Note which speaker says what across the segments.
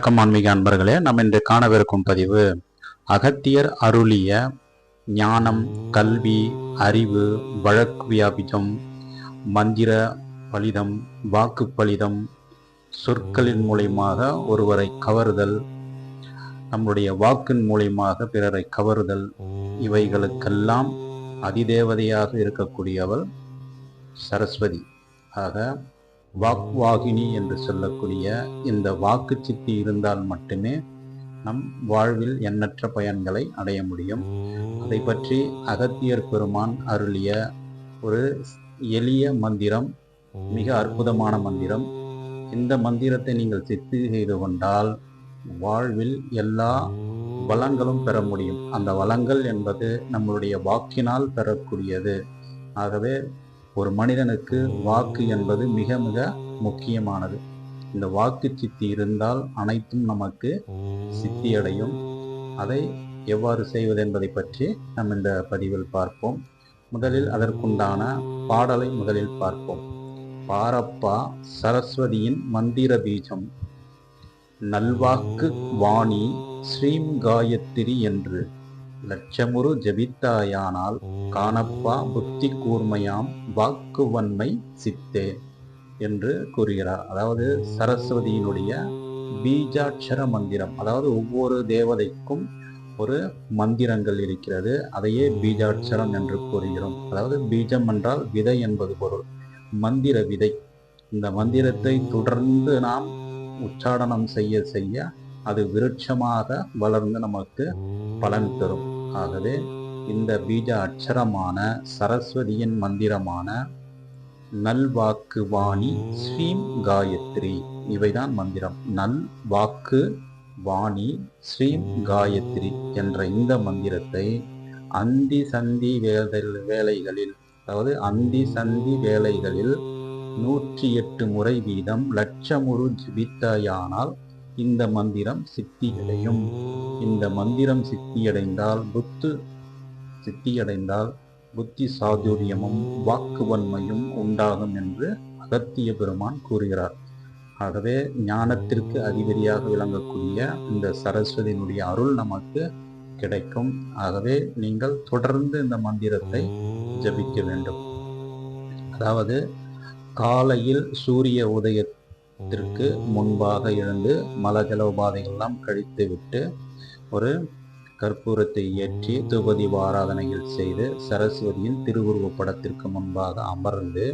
Speaker 1: வணக்கம் ஆன்மீக அன்பர்களே. நம்ம இன்று காணவிருக்கும் பதிவு அகத்தியர் அருளிய ஞானம் கல்வி அறிவு வழக்கு வியாபிதம் மந்திர பலிதம் வாக்கு பலிதம் சொற்களின் மூலியமாக ஒருவரை கவருதல் நம்முடைய வாக்கின் மூலியமாக பிறரை கவருதல் இவைகளுக்கெல்லாம் அதிதேவதையாக இருக்கக்கூடியவள் சரஸ்வதி. ஆக வாக்வாகினி என்று சொல்லக்கூடிய இந்த வாக்கு சித்தி இருந்தால் மட்டுமே நம் வாழ்வில் எண்ணற்ற பயன்களை அடைய முடியும். அதை பற்றி அகத்தியர் பெருமான் அருளிய ஒரு எளிய மந்திரம் மிக அற்புதமான மந்திரம். இந்த மந்திரத்தை நீங்கள் சித்தி செய்து கொண்டால் வாழ்வில் எல்லா வளங்களும் பெற முடியும். அந்த வளங்கள் என்பது நம்மளுடைய வாக்கினால் பெறக்கூடியது. ஆகவே ஒரு மனிதனுக்கு வாக்கு என்பது மிக மிக முக்கியமானது. இந்த வாக்கு சித்தி இருந்தால் அனைத்தும் நமக்கு சித்தியடையும். அதை எவ்வாறு செய்வது என்பதை பற்றி நம் இந்த பதிவில் பார்ப்போம். முதலில் அதற்குண்டான பாடலை முதலில் பார்ப்போம். பாரப்பா சரஸ்வதியின் மந்திர பீஜம். நல்வாக்கு வாணி ஸ்ரீம் காயத்திரி என்று லட்சமுரு ஜபித்தாயானால் காணப்பா புத்தி கூர்மையாம் வாக்குவன்மை சித்தே என்று கூறுகிறார். அதாவது சரஸ்வதியினுடைய பீஜாட்சர மந்திரம் அதாவது ஒவ்வொரு தேவதைக்கும் ஒரு மந்திரங்கள் இருக்கிறது. அதையே பீஜாட்சரம் என்று கூறுகிறோம். அதாவது பீஜம் என்றால் விதை என்பது பொருள். மந்திர விதை. இந்த மந்திரத்தை தொடர்ந்து நாம் உச்சாடனம் செய்ய செய்ய அது விருட்சமாக வளர்ந்து நமக்கு பலன் தரும். ஆகவே இந்த பீஜ அட்சரமான சரஸ்வதியின் மந்திரமான நல்வாக்கு வாணி ஸ்ரீம் காயத்ரி. இவைதான் மந்திரம். நல் வாக்கு வாணி ஸ்ரீம் காயத்ரி என்ற இந்த மந்திரத்தை அந்தி சந்தி வேலைகளில் அதாவது அந்தி சந்தி வேலைகளில் நூற்றி எட்டு முறை வீதம் லட்சமுரு ஜிபித்தாயானால் இந்த மந்திரம் சித்தியடையும். இந்த மந்திரம் சித்தியடைந்தால் புத்து சித்தியடைந்தால் புத்தி சாதுரியமும் வாக்குவன்மையும் உண்டாகும் என்று அகத்திய பெருமான் கூறுகிறார். ஆகவே ஞானத்திற்கு அதிபதியாக விளங்கக்கூடிய இந்த சரஸ்வதியினுடைய அருள் நமக்கு கிடைக்கும். ஆகவே நீங்கள் தொடர்ந்து இந்த மந்திரத்தை ஜபிக்க வேண்டும். அதாவது காலையில் சூரிய உதய திற்கு முன்பாக எழுந்து மலஜல உபாதைகள்லாம் கழித்து விட்டு ஒரு கற்பூரத்தை ஏற்றி தூபதி ஆராதனைகள் செய்து சரஸ்வதியின் திருவுருவ படத்திற்கு முன்பாக அமர்ந்து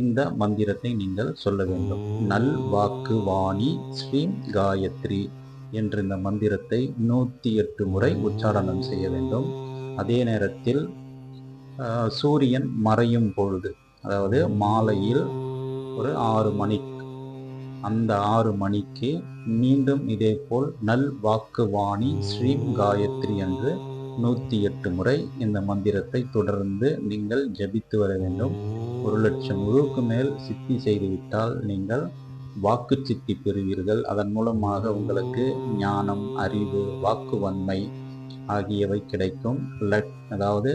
Speaker 1: இந்த மந்திரத்தை நீங்கள் சொல்ல வேண்டும். நல் வாக்கு வாணி ஸ்ரீம் காயத்ரி என்ற இந்த மந்திரத்தை நூற்றி எட்டு முறை உச்சாரணம் செய்ய வேண்டும். அதே நேரத்தில் சூரியன் மறையும் பொழுது அதாவது மாலையில் ஒரு ஆறு மணி அந்த ஆறு மணிக்கு மீண்டும் இதேபோல் நல் வாக்குவாணி ஸ்ரீ ஸ்ரீம் காயத்ரி என்று நூற்றி எட்டு முறை இந்த மந்திரத்தை தொடர்ந்து நீங்கள் ஜபித்து வர வேண்டும். ஒரு லட்சம் முழுக்கு மேல் சித்தி செய்துவிட்டால் நீங்கள் வாக்கு சித்தி பெறுவீர்கள். அதன் மூலமாக உங்களுக்கு ஞானம் அறிவு வாக்குவன்மை ஆகியவை கிடைக்கும். அதாவது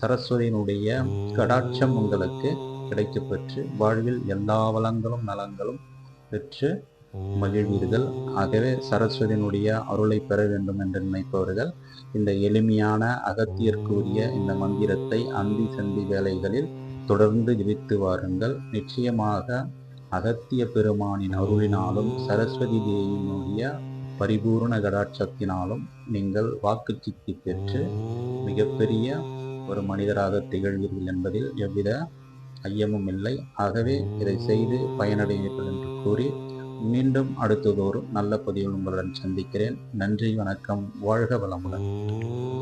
Speaker 1: சரஸ்வதியினுடைய கடாட்சம் உங்களுக்கு கிடைக்கப்பெற்று வாழ்வில் எல்லா வளங்களும் நலங்களும் பெற்று மகிழ்வீர்கள். ஆகவே சரஸ்வதியினுடைய அருளை பெற வேண்டும் என்று நினைப்பவர்கள் இந்த எளிமையான அகத்தியற்குரிய இந்த மந்திரத்தை அந்தி சந்தி வேலைகளில் தொடர்ந்து ஜெபித்து வாருங்கள். நிச்சயமாக அகத்திய பெருமானின் அருளினாலும் சரஸ்வதி தேவியினுடைய பரிபூர்ண கடாட்சத்தினாலும் நீங்கள் வாக்கு சித்தி பெற்று மிகப்பெரிய ஒரு மனிதராக திகழ்வீர்கள் என்பதில் எவ்வித ஐயமும் இல்லை. ஆகவே இதை செய்து பயனடைவீர்கள் என்று கூறி மீண்டும் அடுத்ததோறும் நல்ல பதிவில் உங்களுடன் சந்திக்கிறேன். நன்றி வணக்கம். வாழ்க வளமுடன்.